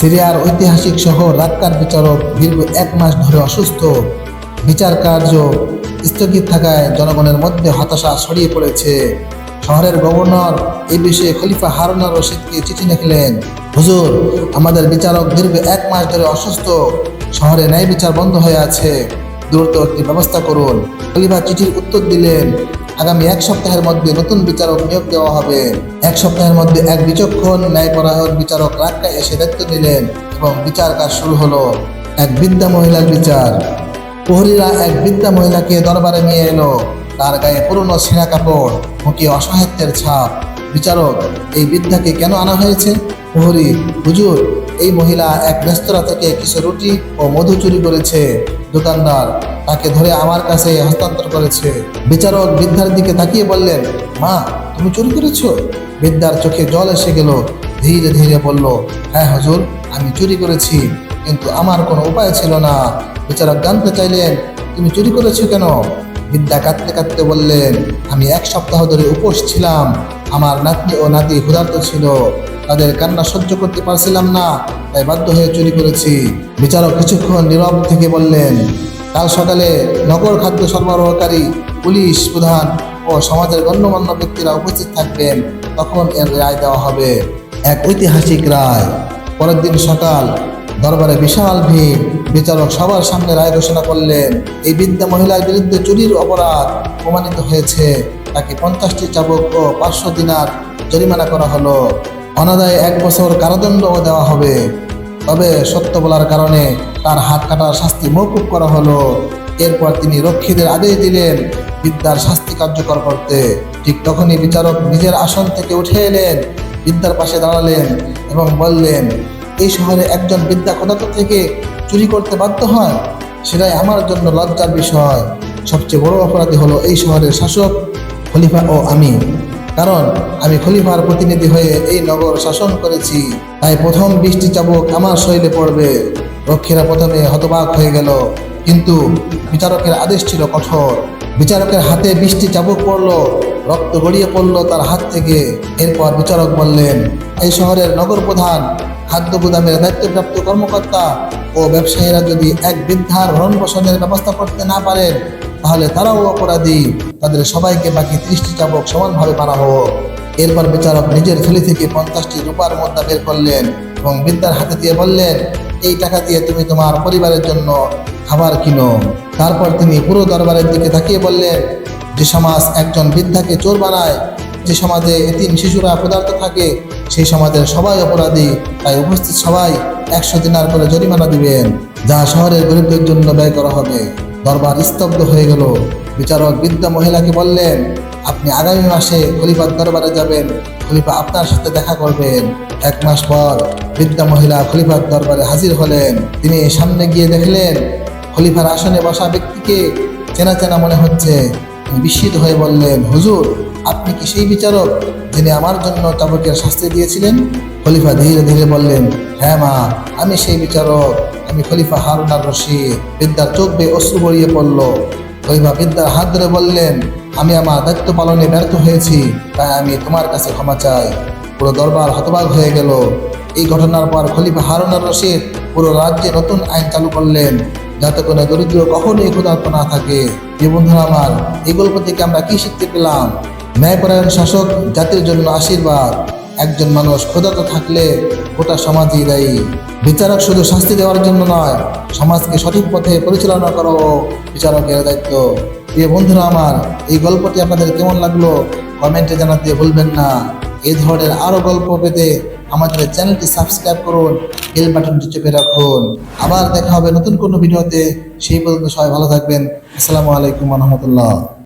সিরিয়ার ঐতিহাসিক শহর রাক্কার বিচারক দীর্ঘ এক মাস ধরে অসুস্থ। বিচার কার্য স্থগিত থাকায় জনগণের মধ্যে হতাশা ছড়িয়ে পড়েছে। শহরের গভর্নর এই বিষয়ে খলিফা হারুনা রশিদকে চিঠি লিখলেন, হুজুর, আমাদের বিচারক দীর্ঘ এক মাস ধরে অসুস্থ। শহরে ন্যায় বিচার বন্ধ হয়ে আছে। দ্রুত একটি ব্যবস্থা করুন। খলিফা চিঠির উত্তর দিলেন আগামী এক সপ্তাহের মধ্যে নতুন বিচারক নিয়োগ দেওয়া হবে। এক সপ্তাহের মধ্যে এক বিচক্ষণ ন্যায়পরায়ণ বিচারক রাক্কায় এসে দায়িত্ব নিলেন এবং বিচার কাজ শুরু হলো। এক বৃদ্ধা মহিলার বিচার। প্রহরীরা এক বৃদ্ধা মহিলাকে দরবারে নিয়ে এলো। তার গায়ে পুরনো ছেঁড়া কাপড়, মুখে অসহায়ত্বের ছাপ। বিচারক, এই বৃদ্ধাকে কেন আনা হয়েছে? প্রহরী, হুজুর, এই মহিলা এক রেস্তোরাঁ থেকে কিছু রুটি ও মধু চুরি করেছে। দোকানদার তাকে ধরে আমার কাছে হস্তান্তর করেছে। বিচারক বৃদ্ধার দিকে তাকিয়ে বললেন, মা, তুমি চুরি করেছ? বৃদ্ধার চোখে জল এসে গেল। ধীরে ধীরে বলল হ্যাঁ হজুর, আমি চুরি করেছি, কিন্তু আমার কোনো উপায় ছিল না। বিচারক জানতে চাইলেন, তুমি চুরি করেছ কেন? বিদ্যা কাঁদতে কাঁদতে বললেন, আমি এক সপ্তাহ ধরে উপোস ছিলাম। আমার নাতনি ও নাতি ক্ষুধার্ত ছিল। তাদের কান্না সহ্য করতে পারছিলাম না, তাই বাধ্য হয়ে চুরি করেছি। বিচারক কিছুক্ষণ নীরব থেকে বললেন, কাল সকালে নগর খাদ্য সরবরাহকারী, পুলিশ, প্রধান ও সমাজের গণ্যমান্য ব্যক্তিরা উপস্থিত থাকবেন। তখন এর রায় দেওয়া হবে। এক ঐতিহাসিক রায়। পরের দিন সকাল দরবারে বিশাল ভিড়। বিচারক সবার সামনে রায় ঘোষণা করলেন, এই বিদ্যা মহিলার বিরুদ্ধে চুরির অপরাধ প্রমাণিত হয়েছে। তাকে পঞ্চাশটি চাবক ও পাঁচশো দিনার জরিমানা করা হলো। অনাদায়ে এক বছর কারাদণ্ডও দেওয়া হবে। তবে সত্য বলার কারণে তার হাত কাটার শাস্তি মৌকুব করা হলো। এরপর তিনি রক্ষীদের আদেশ দিলেন বিদ্যার শাস্তি কার্যকর করতে। ঠিক তখনই বিচারক নিজের আসন থেকে উঠে এলেন বিদ্যার পাশে দাঁড়ালেন এবং বললেন এই শহরে একজন বিদ্যা ক্ষুধার্ত থেকে চুরি করতে বাধ্য হয়, সেটাই আমার জন্য লজ্জার বিষয়। সবচেয়ে বড় অপরাধী হলো এই শহরের শাসক খলিফা ও আমি। কারণ আমি খলিফার প্রতিনিধি হয়ে এই নগর শাসন করেছি। তাই প্রথম বৃষ্টি চাবুক আমার শৈলে পড়বে। রক্ষীরা প্রথমে হতবাক হয়ে গেল। কিন্তু বিচারকের আদেশ ছিল কঠোর। বিচারকের হাতে বৃষ্টি চাবুক পড়ল। রক্ত গড়িয়ে পড়ল তার হাত থেকে। এরপর বিচারক বললেন, এই শহরের নগর প্রধান, খাদ্য গুদামের দায়িত্বপ্রাপ্ত কর্মকর্তা ও ব্যবসায়ীরা যদি এক বৃদ্ধার ভরণ পোষণের ব্যবস্থা করতে না পারেন, তাহলে তারাও অপরাধী। তাদের সবাইকে বাকি ত্রিশটি চাবক সমানভাবে মারা হোক। এরপর বিচারক নিজের থলি থেকে পঞ্চাশটি রূপার মুদ্রা বের করলেন এবং বৃদ্ধার হাতে দিয়ে বললেন, এই টাকা দিয়ে তুমি তোমার পরিবারের জন্য খাবার কিনো। তারপর তিনি পুরো দরবারের দিকে তাকিয়ে বললেন যে সমাজ একজন বৃদ্ধাকে চোর বানায়, যে সমাজে এতিম শিশুরা পদার্থ থাকে, সেই সমাজের সবাই অপরাধী, তাই উপস্থিত সবাই একশো দিনার করে জরিমানা দিবেন, যা শহরের গরিবদের জন্য ব্যয় করা হবে। দরবার স্তব্ধ হয়ে গেল। বিচারক বৃদ্ধা মহিলাকে বললেন, আপনি আগামী মাসে খলিফার দরবারে যাবেন, খলিফা আপনার সাথে দেখা করবেন। এক মাস পর বৃদ্ধা মহিলা খলিফার দরবারে হাজির হলেন। তিনি সামনে গিয়ে দেখলেন, খলিফার আসনে বসা ব্যক্তিকে চেনা চেনা মনে হচ্ছে। বিস্মিত হয়ে বললেন, হুজুর, আপনি কি সেই বিচারক যিনি আমার জন্য চাবকের শাস্তি দিয়েছিলেন? খলিফা ধীরে ধীরে বললেন হ্যাঁ মা, আমি সেই বিচারক। আমি খলিফা হারুন আর রশিদ। বিদ্যার চোখ বেয়ে অশ্রু গড়িয়ে পড়ল। খলিফা বিদ্যার হাত ধরে বললেন, আমি আমার দায়িত্ব পালনে ব্যর্থ হয়েছি, তাই আমি তোমার কাছে ক্ষমা চাই। পুরো দরবার হতবাক হয়ে গেল। এই ঘটনার পর খলিফা হারুন আর রশিদ পুরো রাজ্যে নতুন আইন চালু করলেন। যাতে কোনো দরিদ্র কখনোই ক্ষুধার্ত না থাকে। যে বন্ধুরা আমার, এই গল্প থেকে আমরা কি শিখতে পেলাম? ন্যায়পরায়ণ শাসক জাতির জন্য আশীর্বাদ। একজন মানুষ ক্ষুধার্ত থাকলে গোটা সমাজই দায়ী। বিচারক শুধু শাস্তি দেওয়ার জন্য নয়, সমাজকে সঠিক পথে পরিচালনা করো বিচারকের দায়িত্ব। প্রিয় বন্ধুরা আমার, এই গল্পটি আপনাদের কেমন লাগল? কমেন্টে জানাতে ভুলবেন না। এই ধরনের আরও গল্প পেতে আমাদের চ্যানেলটি সাবস্ক্রাইব করুন, বেল বাটনটি চেপে রাখুন। আবার দেখা হবে নতুন কোনো ভিডিওতে। সেই পর্যন্ত সবাই ভালো থাকবেন। আসসালামু আলাইকুম রহমতুল্লাহ।